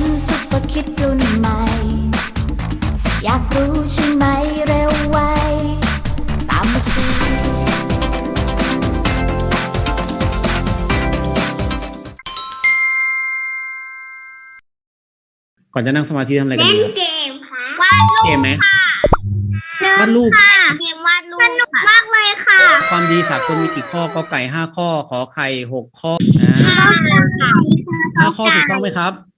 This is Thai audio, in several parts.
เป็นซุปเปอร์คิดรุ่นใหม่ อยากรู้ใช่ไหมเร็วไว ตามมาสิก่อนจะนั่งสมาธิทำอะไรกันเล่นดีครับเกมค่ะวาดรูปเกมไหมวาดรูป ค่ะเกมวาดรูปสนุกมากเลยค่ะความดีสากลมีกี่ข้อก็ไก่ห้าข้อ ขอไข่หกข้ออ่าห้าข้อถูกต้องไหมครับ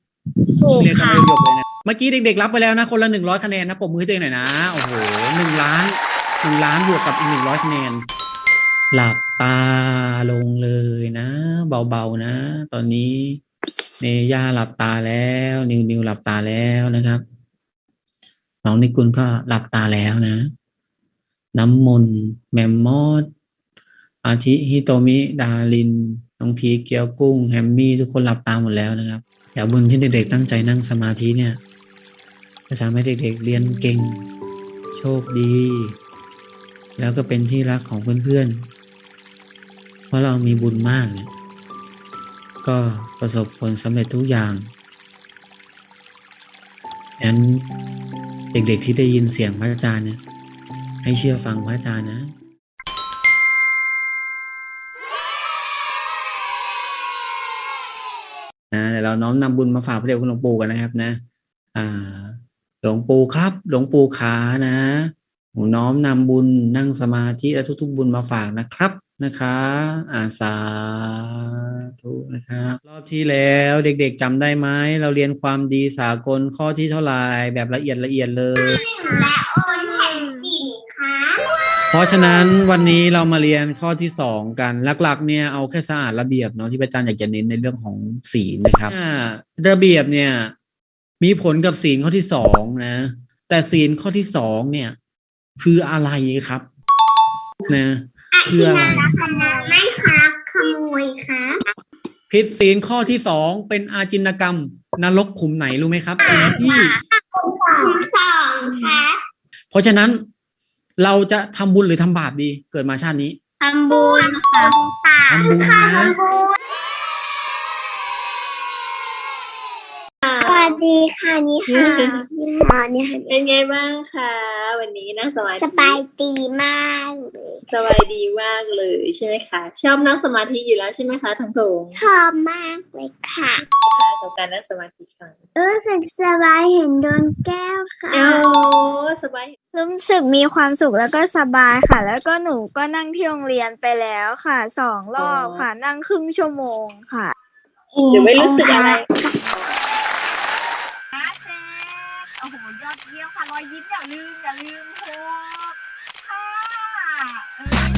ถูกเรียนกันค่ะไม่หยกเลยนะเมื่อกี้เด็กๆรับไปแล้วนะ คนละหนึ่งร้อยคะแนนนะปรบมือให้ตัวเองหน่อยนะ โอ้โหหนึ่งล้านหนึ่งล้านบวกกับอีกหนึ่งร้อยคะแนน หลับตาลงเลยนะ เบาๆนะ ตอนนี้เนย่าหลับตาแล้ว นิวนิวหลับตาแล้วนะครับ น้องนิกุลก็หลับตาแล้วนะ น้ำมนต์แมมมอด อาทิฮิโตมิ ดาริน น้องพีคเกียวกุ้ง แฮมมี่ ทุกคนหลับตาหมดแล้วนะครับ เดี๋ยวบุญที่เด็กๆตั้งใจนั่งสมาธิเนี่ยจะทำให้เด็กๆเรียนเก่ง โชคดี แล้วก็เป็นที่รักของเพื่อนๆ เพราะเรามีบุญมากเนี่ยก็ประสบผลสำเร็จทุกอย่างงั้นเด็กๆที่ได้ยินเสียงพระอาจารย์เนี่ยให้เชื่อฟังพระอาจารย์นะ นะเดี๋ยวเราน้อมนำบุญมาฝากพระเดชคุณหลวงปู่กันนะครับนะอ่าหลวงปู่ครับ หลวงปู่ขานะหนูน้อมนำบุญนั่งสมาธิและทุก ๆ บุญมาฝากนะครับนะคะ อาสาธุนะครับรอบที่แล้วเด็กๆจำได้ไหมเราเรียนความดีสากลข้อที่เท่าไหร่แบบละเอียดละเอียดเลยและโอนแห่งสิน เพราะฉะนั้นวันนี้เรามาเรียนข้อที่สองกันหลักๆ เนี่ยเอาแค่สะอาดระเบียบเนาะที่พระอาจารย์อยากจะเน้นในเรื่องของศีลนะครับอ่าระเบียบเนี่ย มีผลกับศีลข้อที่สองนะ แต่ศีลข้อที่สองเนี่ย คืออะไรครับ นะคืออะไรขโมยไม่ครับขโมยครับผิดศีลข้อที่สองเป็นอาจินกรรมนรกขุมไหนรู้ไหมครับศีลที่คุณสองครับเพราะฉะนั้น เราจะทำบุญหรือทำบาปดี เกิดมาชาตินี้ ทำบุญค่ะทำบุญนะ ทำบุญสวัส ดีค่ะนี่ค่ะนี่ค่ะนี่ค่ะเป็นไงบ้างคะวันนี้นั่งสมาธิสบายดีมากเลยสบายดีมากเลยใช่ไหมคะชอบนั่งสมาธิอยู่แล้วใช่ไหมคะทั้งโถงชอบมากเลยค่ะกับการนั่งสมาธิครั้งรู้สึกสบายเห็นดวงแก้วค่ะเอ้าสบายรู้สึกมีความสุขแล้วก็สบายค่ะ แล้วก็หนูก็นั่งที่โรงเรียนไปแล้วค่ะสองรอบค่ะ นั่งครึ่งชั่วโมงค่ะเดี๋ยวไม่รู้สึกอะไร นะเจ๊โอ้โห ยอดเยี่ยมค่ะรอยยิ้มอย่าลืมอย่าลืมโฮห้า